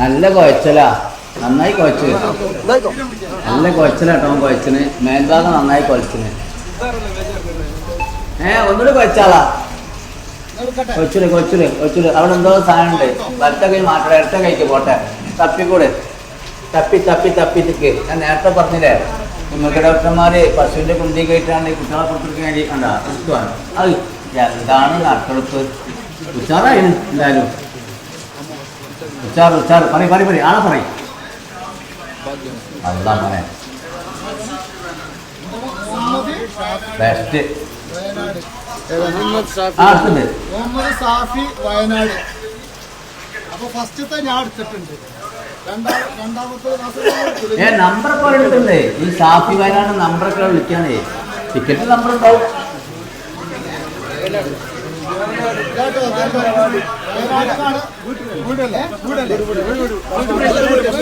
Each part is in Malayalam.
നല്ല കുഴച്ചലാ. നന്നായി കുഴച്ച്. നല്ല കുഴച്ചലാട്ടോ കൊച്ചിന് മേൽഭാഗം നന്നായി കുഴച്ചിന്. ഏ ഒന്നുകൂടെ കുഴച്ചാളാ. കൊച്ചിൽ കൊച്ചിൽ കൊച്ചിൽ അവിടെ എന്തോ സാധനം ഉണ്ട് വലത്ത കൈ മാറ്റണം ഇരട്ട കൈക്ക് പോട്ടെ. തപ്പിക്കൂടെ. തപ്പി തപ്പി തപ്പി തിക്ക് ഞാൻ നേരത്തെ പറഞ്ഞില്ലേ? നിങ്ങൾക്ക് ഡോക്ടർമാര് പശുവിന്റെ കുന്തി കയറ്റാണ്ട് കുട്ടികളെ കൊടുത്തിരിക്കാൻ വേണ്ടി ഇഷ്ടമാണ്. അത് എന്താണ് നട്ടെടുപ്പ് ഉച്ചാറായിരുന്നു എന്തായാലും ഉച്ചാറ് ഉച്ചാറ്. പറയും പറയും പറയും. ആളെ പറയും. അതാ മോനെ. ബെസ്റ്റ് മുഹമ്മദ് സാഫി വയനാട്. അപ്പൊ ഫസ്റ്റത്തെ ഞാൻ എടുത്തിട്ടുണ്ട്. ഏ നമ്പർ എടുത്തിട്ടുണ്ട്. ഈ സാഫി വയനാട് നമ്പറൊക്കെ വിളിക്കാനേ. ടിക്കറ്റ് നമ്പർ ഉണ്ടാവും.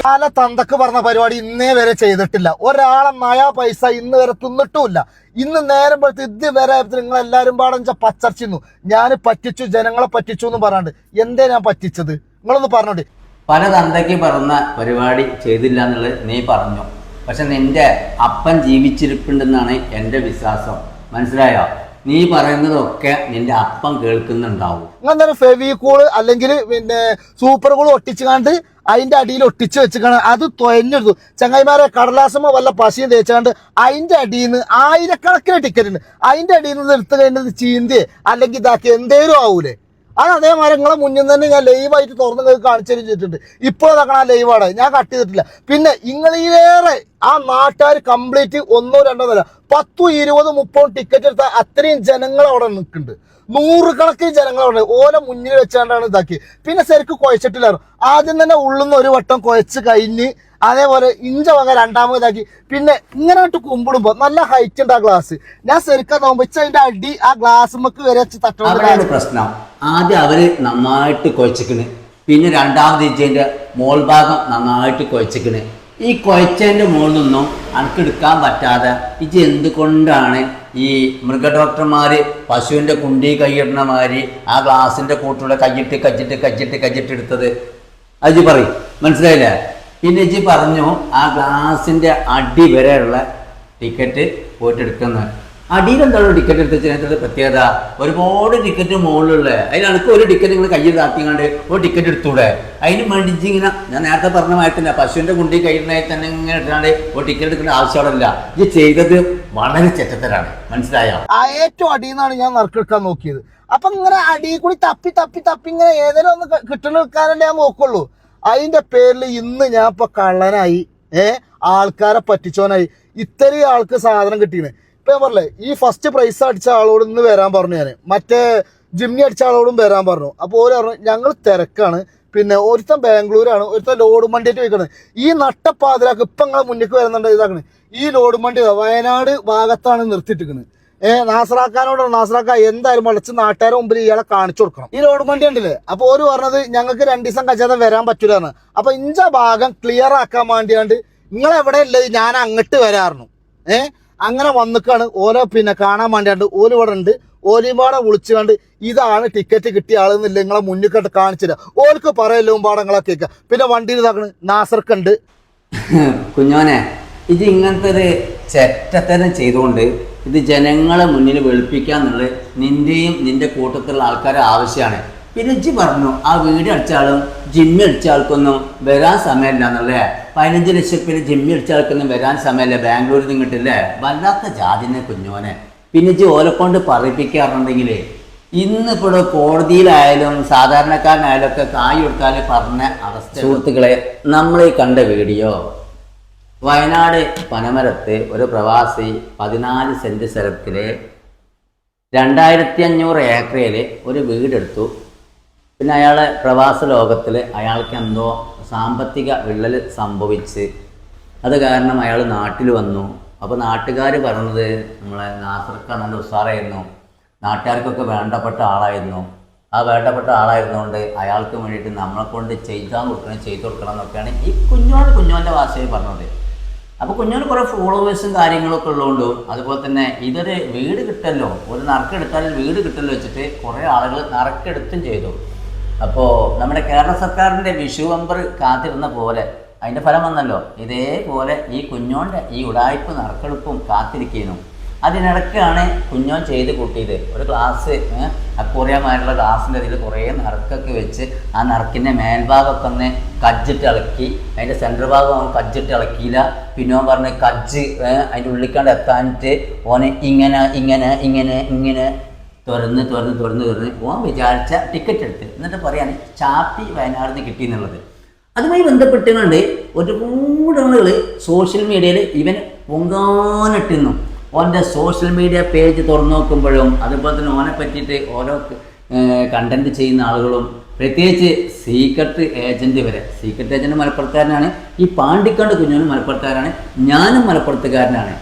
കാല തന്തക്ക് പറഞ്ഞ പരിപാടി ഇന്നേ വരെ ചെയ്തിട്ടില്ല. ഒരാളെ നയാ പൈസ ഇന്ന് വരെ തിന്നിട്ടുമില്ല. ഇന്ന് നേരം പോലത്തെ ഇത് വരെ നിങ്ങൾ എല്ലാരും പാടം പച്ചർച്ചിന്നു. ഞാൻ പറ്റിച്ചു ജനങ്ങളെ പറ്റിച്ചു എന്ന് പറയാണ്ട് എന്തേ ഞാൻ പറ്റിച്ചത്? നിങ്ങളൊന്ന് പറഞ്ഞോട്ടെ പല തന്തയ്ക്ക് പറഞ്ഞ പരിപാടി ചെയ്തില്ല എന്നുള്ളത് നീ പറഞ്ഞു? പക്ഷെ നിന്റെ അപ്പൻ ജീവിച്ചിരിപ്പുണ്ടെന്നാണ് എന്റെ വിശ്വാസം. മനസ്സിലായോ? നീ പറയുന്നതൊക്കെ നിന്റെ അപ്പം കേൾക്കുന്നുണ്ടാവും. അങ്ങനെ ഫെവിക്കോൾ അല്ലെങ്കിൽ പിന്നെ സൂപ്പർ കൂൾ ഒട്ടിച്ചുകാണ്ട് അതിന്റെ അടിയിൽ ഒട്ടിച്ച് വെച്ചിക്കാണ് അത് തൊയഞ്ഞെടുത്തു. ചങ്ങായിമാരെ കടലാസമോ വല്ല പശയും തേച്ചാണ്ട് അതിന്റെ അടിയിൽ നിന്ന് ആയിരക്കണക്കിന് ടിക്കറ്റ് ഉണ്ട്. അതിന്റെ അടിയിൽ നിന്ന് എടുത്തു കഴിഞ്ഞത് ചീന്തിയെ. അല്ലെങ്കിൽ ഇതാക്കി എന്തേലും ആവൂലേ? അത് അതേമാതിരി നിങ്ങളെ മുന്നിൽ തന്നെ ഞാൻ ലൈവായിട്ട് തുറന്ന് നിങ്ങൾക്ക് കാണിച്ചു ചെയ്തിട്ടുണ്ട്. ഇപ്പോൾ അതൊക്കെ ആ ലൈവാണ് ഞാൻ കട്ട് ചെയ്തിട്ടില്ല. പിന്നെ നിങ്ങളിലേറെ ആ നാട്ടുകാർ കംപ്ലീറ്റ് ഒന്നോ രണ്ടോ നില പത്തും ഇരുപതും മുപ്പതും ടിക്കറ്റ് എടുത്ത അത്രയും ജനങ്ങൾ അവിടെ നിൽക്കുന്നുണ്ട്. നൂറുകണക്കിന് ജനങ്ങളുണ്ട്. ഓല മുന്നിൽ വെച്ചാണ്ടാണ് ഇതാക്കി. പിന്നെ ശരിക്കും കുഴച്ചിട്ടില്ലായിരുന്നു ആദ്യം തന്നെ ഉള്ളുന്ന ഒരു വട്ടം കുഴച്ച് കഴിഞ്ഞ് അതേപോലെ ഇഞ്ച വക രണ്ടാമത് ഇതാക്കി. പിന്നെ ഇങ്ങനെ ഇട്ട് കുമ്പിടുമ്പോ നല്ല ഹൈറ്റ് ഉണ്ട് ആ ഗ്ലാസ് ഞാൻ ശരിക്കും നോക്കുമ്പോ ഇച്ച അതിന്റെ അടി ആ ഗ്ലാസ് വരെ വെച്ച് അവിടെയാണ് തട്ടോണ്ട് പ്രശ്നം. ആദ്യം അവർ നന്നായിട്ട് കുഴച്ചിക്കണ്. പിന്നെ രണ്ടാമത് ഇഞ്ചിന്റെ മോൾഭാഗം നന്നായിട്ട് കുഴച്ചിക്കണ്. ഈ കുഴച്ചതിന്റെ മുകളിൽ നിന്നും അനക്ക് എടുക്കാൻ പറ്റാതെ ഇത് എന്തുകൊണ്ടാണ് ഈ മൃഗ ഡോക്ടർമാർ പശുവിന്റെ കുണ്ടി കൈയിടുന്ന മാതിരി ആ ഗ്ലാസിന്റെ കൂട്ടിലൂടെ കയ്യിട്ട് കച്ചിട്ട് കച്ചിട്ട് കച്ചിട്ട് എടുത്തത്? ഇജ്ജ് പറയും. മനസ്സിലായില്ലേ? പിന്നെ ജി പറഞ്ഞു ആ ഗ്ലാസിന്റെ അടി വരെയുള്ള ടിക്കറ്റ് പോയിട്ട് എന്താണോ ടിക്കറ്റ് എടുത്തതിനകത്തുള്ള പ്രത്യേകത ഒരുപാട് ടിക്കറ്റ് മുകളിലുള്ള അതിന് എനിക്ക് ഒരു ടിക്കറ്റ് നിങ്ങൾ കയ്യിൽ താത്തിങ്ങാണ്ട് ഒരു ടിക്കറ്റ് എടുത്തൂടെ? അതിന് വേണ്ടി ഇങ്ങനെ ഞാൻ നേരത്തെ പറഞ്ഞ മാറ്റില്ല പശുവിന്റെ കുണ്ടി കയ്യിലായി തന്നെ ഇങ്ങനെ ഇട്ടാണ്ട് ഒരു ടിക്കറ്റ് എടുക്കേണ്ട ആവശ്യമില്ല ഇത് ചെയ്തത് വളരെ ചെറ്റത്തരാണ്. മനസ്സിലായോ? ഏറ്റവും അടിയിൽ നിന്നാണ് ഞാൻ നറുക്കെടുക്കാൻ നോക്കിയത്. അപ്പൊ ഇങ്ങനെ അടിയിൽ കൂടി തപ്പി തപ്പി തപ്പി ഇങ്ങനെ ഏതെങ്കിലും ഒന്ന് ക- കിട്ടണ എടുക്കാനല്ലേ ഞാൻ നോക്കുള്ളൂ. അതിന്റെ പേരിൽ ഇന്ന് ഞാൻ ഇപ്പൊ കള്ളനായി ഏഹ് ആൾക്കാരെ പറ്റിച്ചോനായി ഇത്രയും ആൾക്ക് സാധനം കിട്ടിയത് ഇപ്പൊ ഞാൻ പറഞ്ഞില്ലേ ഈ ഫസ്റ്റ് പ്രൈസ് അടിച്ച ആളോട് ഇന്ന് വരാൻ പറഞ്ഞു ഞാൻ മറ്റേ ജിംനി അടിച്ച ആളോടും വരാൻ പറഞ്ഞു. അപ്പോൾ ഓര് പറഞ്ഞു ഞങ്ങൾ തിരക്കാണ്. പിന്നെ ഒരുത്തൻ ബാംഗ്ലൂരാണ് ഒരുത്തൻ ലോഡ് വണ്ടിയായിട്ട് പോയിക്കുന്നത് ഈ നട്ടപ്പാതിരാക്ക് ഇപ്പൊ നിങ്ങളെ മുന്നിലേക്ക് വരുന്നുണ്ട് ഇതാക്കണേ. ഈ ലോഡ് മണ്ടി വയനാട് ഭാഗത്താണ് നിർത്തിയിട്ടിരിക്കുന്നത് ഏഹ് നാസറാക്കാനോട് നാസറാക്ക എന്തായാലും വളച്ച് നാട്ടുകാരെ മുമ്പിൽ ഇയാളെ കാണിച്ചു കൊടുക്കണം. ഈ ലോഡ് മണ്ടി ഉണ്ടല്ലേ അപ്പൊ ഓര് പറഞ്ഞത് ഞങ്ങൾക്ക് രണ്ടു ദിവസം കഴിച്ചാൽ വരാൻ പറ്റൂലെന്ന്. അപ്പൊ ഇഞ്ച ഭാഗം ക്ലിയർ ആക്കാൻ വേണ്ടിയാണ്ട് നിങ്ങൾ എവിടെ ഉള്ളത് ഞാൻ അങ്ങോട്ട് വരാറുന്നു ഏഹ് അങ്ങനെ വന്നിക്കാണ്. ഓരോ പിന്നെ കാണാൻ വേണ്ടിയാണ്ട് ഓൽ ഇവിടെ ഉണ്ട്. ഓലിമ്പാടെ വിളിച്ചുകൊണ്ട് ഇതാണ് ടിക്കറ്റ് കിട്ടിയ ആളെന്നില്ല നിങ്ങളെ മുന്നിൽ കണ്ട് കാണിച്ചില്ല. ഓർക്ക് പറയല്ലോ പാടങ്ങളെ കേൾക്കുക പിന്നെ വണ്ടിയിൽ ഇതാക്കണ് നാസർക്കുണ്ട്. കുഞ്ഞോനെ ഇത് ഇങ്ങനത്തെ ഒരു ചെറ്റത്തരം ചെയ്തുകൊണ്ട് ഇത് ജനങ്ങളെ മുന്നിൽ വെളുപ്പിക്കാന്നുള്ളത് നിന്റെയും നിന്റെ കൂട്ടത്തിലുള്ള ആൾക്കാരെ ആവശ്യമാണ്. പിന്നെ പറഞ്ഞു ആ വീട് അടിച്ച ആളും ജിമ്മി അടിച്ച ആൾക്കൊന്നും വരാൻ സമയമില്ല എന്നല്ലേ പതിനഞ്ച് ലക്ഷത്തിന് ജിമ്മി അടിച്ച ആൾക്കൊന്നും വരാൻ സമയമില്ല ബാംഗ്ലൂരിൽ നിന്ന് കിട്ടില്ലേ വല്ലാത്ത ജാതിനെ കുഞ്ഞോനെ പിന്നെ ഇജ്ജ് ഓലെ കൊണ്ട് പറയിപ്പിക്കാറുണ്ടെങ്കിലേ ഇന്നിപ്പോൾ കോടതിയിലായാലും സാധാരണക്കാരനായാലും ഒക്കെ കായ് കൊടുത്താൽ പറഞ്ഞ അവസ്ഥ സുഹൃത്തുക്കളെ നമ്മൾ ഈ കണ്ട വീഡിയോ വയനാട് പനമരത്ത് ഒരു പ്രവാസി പതിനാല് സെന്റ് സ്ഥലത്തിലെ രണ്ടായിരത്തി അഞ്ഞൂറ് ഏക്കറയിൽ ഒരു വീടെടുത്തു. പിന്നെ അയാളെ പ്രവാസ ലോകത്തിൽ അയാൾക്ക് എന്തോ സാമ്പത്തിക വിള്ളൽ സംഭവിച്ച് അത് കാരണം അയാൾ നാട്ടിൽ വന്നു. അപ്പോൾ നാട്ടുകാർ പറഞ്ഞത് നമ്മളെ നാസർക്ക നല്ല ഉഷാറായിരുന്നു നാട്ടുകാർക്കൊക്കെ വേണ്ടപ്പെട്ട ആളായിരുന്നു. ആ വേണ്ടപ്പെട്ട ആളായിരുന്നുകൊണ്ട് അയാൾക്ക് വേണ്ടിയിട്ട് നമ്മളെ കൊണ്ട് ചെയ്താൽ കൊടുക്കണം ചെയ്തു കൊടുക്കണം എന്നൊക്കെയാണ് ഈ കുഞ്ഞോട് കുഞ്ഞോന്റെ ഭാഷയിൽ പറഞ്ഞത്. അപ്പോൾ കുഞ്ഞോന് കുറേ ഫോളോവേഴ്സും കാര്യങ്ങളൊക്കെ ഉള്ളതുകൊണ്ട് അതുപോലെ തന്നെ ഇതൊരു വീട് കിട്ടല്ലോ. ഒരു നറുക്കെടുത്താൽ വീട് കിട്ടല്ലോ വെച്ചിട്ട് കുറേ ആളുകൾ നറുക്കെടുത്തും ചെയ്തു. അപ്പോൾ നമ്മുടെ കേരള സർക്കാരിന്റെ വിഷു വമ്പർ കാത്തിരുന്ന പോലെ അതിന്റെ ഫലം വന്നല്ലോ. ഇതേപോലെ ഈ കുഞ്ഞോന്റെ ഈ ഉടായ്പ നറുക്കെടുപ്പും കാത്തിരിക്കുന്നു. അതിനിടയ്ക്കാണ് കുഞ്ഞോൻ ചെയ്ത് കൂട്ടിയത്. ഒരു ഗ്ലാസ് അക്കൂറിയമായിട്ടുള്ള ഗ്ലാസിന്റെ ഇതിൽ കുറേ നറുക്കൊക്കെ വെച്ച് ആ നറുക്കിന്റെ മേൽഭാഗമൊക്കെ ഒന്ന് കജ്ജിട്ട് ഇളക്കി. അതിന്റെ സെന്റർ ഭാഗം അവൻ കജ്ജിട്ട് ഇളക്കിയില്ല. പിന്നെ അവൻ പറഞ്ഞ് കജ്ജ് അതിന്റെ ഉള്ളിക്കാണ്ട് എത്താനിട്ട് ഓനെ ഇങ്ങനെ ഇങ്ങനെ ഇങ്ങനെ ഇങ്ങനെ തുറന്ന് തുറന്ന് തുറന്ന് തുറന്ന് ഓൻ വിചാരിച്ച ടിക്കറ്റ് എടുത്ത്. എന്നിട്ട് പറയാണ് ചാപ്പി വയനാടിന് നിന്ന് കിട്ടി എന്നുള്ളത്. അതുമായി ബന്ധപ്പെട്ടുകൊണ്ട് ഒരുപാട് ആളുകൾ സോഷ്യൽ മീഡിയയിൽ ഇവൻ പൊങ്കാനിട്ടിരുന്നു ഓന്റെ സോഷ്യൽ മീഡിയ പേജ് തുറന്നു നോക്കുമ്പോഴും അതുപോലെ തന്നെ ഓനെ പറ്റിയിട്ട് ഓരോ കണ്ടന്റ് ചെയ്യുന്ന ആളുകളും പ്രത്യേകിച്ച് സീക്രട്ട് ഏജന്റ് വരെ സീക്രട്ട് ഏജന്റ് മലപ്പുറത്തുകാരനാണ്. ഈ പാണ്ടിക്കാട് കുഞ്ഞോനും മലപ്പുറത്തുകാരാണ്. ഞാനും മലപ്പുറത്തുകാരനാണ്.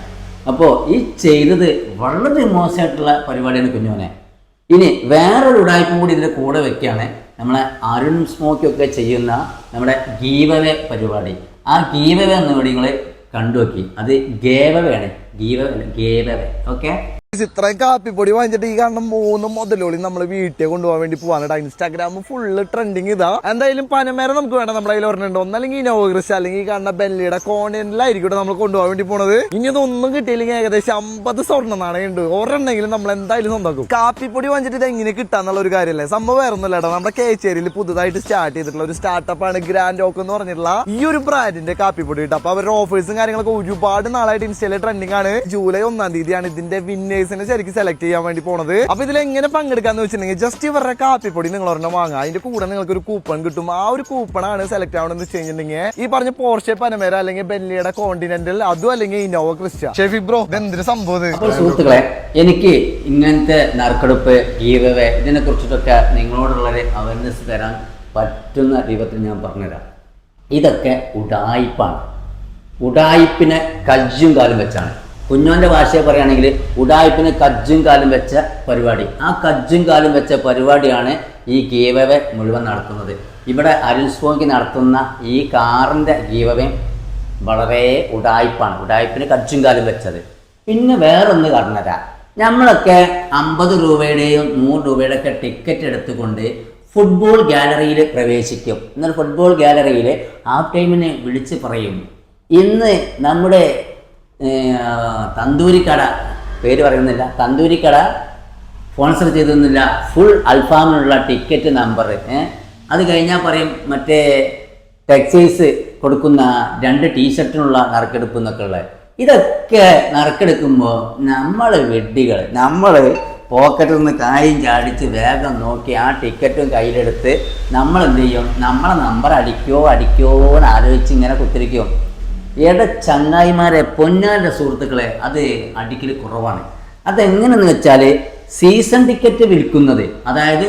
അപ്പോൾ ഈ ചെയ്തത് വളരെ മോശമായിട്ടുള്ള പരിപാടിയാണ് കുഞ്ഞോനെ ഇനി വേറൊരു ഉടായ്പ കൂടി ഇതിന്റെ കൂടെ വെക്കുകയാണ് നമ്മളെ അരുൺ സ്മോക്കൊക്കെ ചെയ്യുന്ന നമ്മുടെ ഗീവവേ പരിപാടി. ആ ഗീവവേ എന്ന നിങ്ങൾ കണ്ടു നോക്കി അത് ഗേവവയാണ്. ഗീവവേ ഗേവവേ. ഓക്കെ ഇത്രയും കാപ്പിപ്പൊടി വാങ്ങിച്ചിട്ട് ഈ കാണുന്ന മൂന്ന് മുതലോളി നമ്മൾ വീട്ടിൽ കൊണ്ടുപോകാൻ വേണ്ടി പോവാണ് ഇൻസ്റ്റാഗ്രാം ഫുള്ള് ട്രെൻഡിങ് ഇതാ. എന്തായാലും പനമേരം നമുക്ക് വേണ്ട നമ്മുടെ കയ്യിൽ ഒരെണ്ണുണ്ട് ഒന്നല്ലെങ്കിൽ ഇനോഗ്രസ് അല്ലെങ്കിൽ ഈ കാണുന്ന ബെല്ലിയുടെ കോണിലായിരിക്കും നമ്മൾ കൊണ്ടുപോകാൻ വേണ്ടി പോണത്. ഇനി ഇതൊന്നും കിട്ടിയില്ലെങ്കിൽ ഏകദേശം അമ്പത് സ്വർണ നാണയുണ്ട് ഒരെണ്ണെങ്കിലും നമ്മൾ എന്തായാലും സ്വന്തമാക്കും. കാപ്പിപ്പൊടി വാങ്ങിച്ചിട്ട് ഇത് എങ്ങനെ കിട്ടാന്നുള്ള ഒരു കാര്യമല്ലേ? സംഭവം വേറെ ഒന്നുമില്ല നമ്മുടെ കേച്ചേരിയിൽ പുതുതായിട്ട് സ്റ്റാർട്ട് ചെയ്തിട്ടുള്ള ഒരു സ്റ്റാർട്ടപ്പ് ആണ് ഗ്രാൻഡ് ഓക്ക് എന്ന് പറഞ്ഞിട്ടുള്ള ഈ ഒരു ബ്രാൻഡിന്റെ കാപ്പിപ്പൊടി കിട്ടും. അപ്പൊ അവരുടെ ഓഫേഴ്സും കാര്യങ്ങളൊക്കെ ഒരുപാട് നാളായിട്ട് ഇൻസ്റ്റയിൽ ട്രെൻഡിങ് ആണ്. ജൂലൈ ഒന്നാം തീയതിയാണ് ഇതിന്റെ വിന്നേഴ്സിനെ ശരിക്കും സെലക്ട് ചെയ്യാൻ വേണ്ടി പോണത്. അപ്പൊ ഇതിൽ എങ്ങനെ പങ്കെടുക്കാന്ന് വെച്ചിട്ടുണ്ടെങ്കിൽ ജസ്റ്റ് ഇവരുടെ കാപ്പിപ്പൊടി നിങ്ങൾ ഒരെണ്ണം വാങ്ങുക. അതിന്റെ കൂടെ നിങ്ങൾക്ക് ഒരു കൂപ്പൺ കിട്ടും. ആ ഒരു കൂപ്പണാണ് ആണ് സെലക്ട് ആവണമെന്ന് വെച്ച് കഴിഞ്ഞിട്ടുണ്ടെങ്കിൽ ഈ പറഞ്ഞ പോർഷെ പനമേര അല്ലെങ്കിൽ ബെല്ലിയുടെ കോണ്ടിനെന്റൽ അതും അല്ലെങ്കിൽ ഇന്നോവ ക്രിസ്റ്റ ഷെഫി ബ്രോ എന്തൊരു സംഭവം സുഹൃത്തുക്കളെ എനിക്ക് ഇങ്ങനത്തെ നറുക്കെടുപ്പ് ഗീവവേ ഇതിനെ കുറിച്ചിട്ടൊക്കെ നിങ്ങളോടുള്ളൊരു അവയർനെസ് തരാൻ പറ്റുന്ന രൂപത്തിൽ ഞാൻ പറഞ്ഞുതരാം. ഇതൊക്കെ ഉടായിപ്പാണ്. ഉടായിപ്പിനെ കജ്ജും കാലം വെച്ചാണ്. കുഞ്ഞോന്റെ ഭാഷയെ പറയുകയാണെങ്കിൽ ഉടായ്പിന് കജ്ജും കാലും വെച്ച പരിപാടി. ആ കജ്ജും കാലും വെച്ച പരിപാടിയാണ് ഈ ഗീവവെ മുഴുവൻ നടത്തുന്നത്. ഇവിടെ അരുൺ സ്പോങ്കി നടത്തുന്ന ഈ കാറിന്റെ ഗീവവയും വളരെ ഉടായ്പാണ്. ഉടായ്പിന് കജ്ജും കാലും വെച്ചത്. പിന്നെ വേറൊന്ന് പറഞ്ഞുതരാം നമ്മളൊക്കെ അമ്പത് രൂപയുടെയും നൂറ് രൂപയുടെ ഒക്കെ ടിക്കറ്റ് എടുത്തുകൊണ്ട് ഫുട്ബോൾ ഗാലറിയിൽ പ്രവേശിക്കും. എന്നാൽ ഫുട്ബോൾ ഗാലറിയിൽ ഹാഫ് ടൈമിന് വിളിച്ച് പറയും ഇന്ന് നമ്മുടെ തന്തൂരിക്കട. പേര് പറയുന്നില്ല. തന്തൂരിക്കട സ്പോൺസർ ചെയ്തൊന്നുമില്ല ഫുൾ അൽഫാമിനുള്ള ടിക്കറ്റ് നമ്പർ അത് കഴിഞ്ഞാൽ പറയും മറ്റേ ടെക്സൈസ് കൊടുക്കുന്ന രണ്ട് ടീഷർട്ടിനുള്ള നറുക്കെടുപ്പ് എന്നൊക്കെ ഉള്ളത്. ഇതൊക്കെ നറുക്കെടുക്കുമ്പോൾ നമ്മൾ വെഡ്ഡികൾ നമ്മൾ പോക്കറ്റിൽ നിന്ന് കായും ചാടിച്ച് വേഗം നോക്കി ആ ടിക്കറ്റും കയ്യിലെടുത്ത് നമ്മൾ എന്ത് ചെയ്യും നമ്മളെ നമ്പർ അടിക്കോ അടിക്കോ എന്ന് ആലോചിച്ച് ഇങ്ങനെ കുത്തിരിക്കും. ഏടെ ചങ്ങായിമാരെ പൊന്നാന്റെ സുഹൃത്തുക്കളെ അത് അടിക്കൽ കുറവാണ്. അതെങ്ങനെയെന്ന് വെച്ചാൽ സീസൺ ടിക്കറ്റ് വിൽക്കുന്നത് അതായത്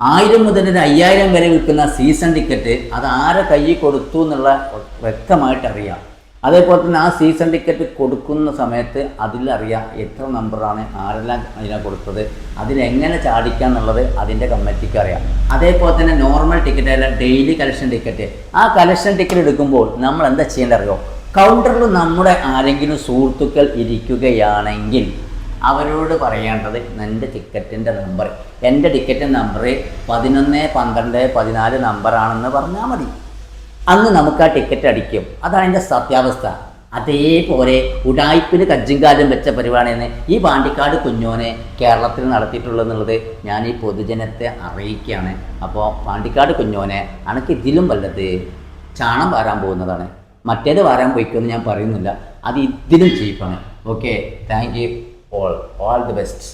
ആയിരം മുതൽ ഒരു അയ്യായിരം വരെ വിൽക്കുന്ന സീസൺ ടിക്കറ്റ് അത് ആരെ കയ്യിൽ കൊടുത്തു എന്നുള്ള വ്യക്തമായിട്ട് അറിയാം. അതേപോലെ തന്നെ ആ സീസൺ ടിക്കറ്റ് കൊടുക്കുന്ന സമയത്ത് അതിലറിയാം എത്ര നമ്പറാണ് ആരെല്ലാം അതിനെ കൊടുത്തത് അതിലെങ്ങനെ ചാടിക്കുക എന്നുള്ളത് അതിന്റെ കമ്മിറ്റിക്ക് അറിയാം. അതേപോലെ തന്നെ നോർമൽ ടിക്കറ്റ് അല്ല ഡെയിലി കളക്ഷൻ ടിക്കറ്റ് ആ കളക്ഷൻ ടിക്കറ്റ് എടുക്കുമ്പോൾ നമ്മൾ എന്താ ചെയ്യേണ്ടത് അറിയോ? കൗണ്ടറിൽ നമ്മുടെ ആരെങ്കിലും സുഹൃത്തുക്കൾ ഇരിക്കുകയാണെങ്കിൽ അവരോട് പറയേണ്ടത് എന്റെ ടിക്കറ്റിന്റെ നമ്പർ എന്റെ ടിക്കറ്റ് നമ്പർ പതിനൊന്ന് പന്ത്രണ്ട് പതിനാല് നമ്പറാണെന്ന് പറഞ്ഞാൽ മതി. അന്ന് നമുക്ക് ആ ടിക്കറ്റ് അടിക്കും. അതാണ് എന്റെ സത്യാവസ്ഥ. അതേപോലെ ഉടായ്പിന് കജ്ജിങ്കാലം വെച്ച പരിപാടിയെന്ന് ഈ പാണ്ടിക്കാട് കുഞ്ഞോനെ കേരളത്തിൽ നടത്തിയിട്ടുള്ളതെന്നുള്ളത് ഞാൻ ഈ പൊതുജനത്തെ അറിയിക്കുകയാണ്. അപ്പോൾ പാണ്ടിക്കാട് കുഞ്ഞോനെ അനക്ക് ഇതിലും വല്ലത് ചാണം വരാൻ പോകുന്നതാണ്. മറ്റേത് വരാൻ പോയിക്കുമെന്ന് ഞാൻ പറയുന്നില്ല. അത് ഇതിലും ചീപ്പാണ്. Okay thank you all all the best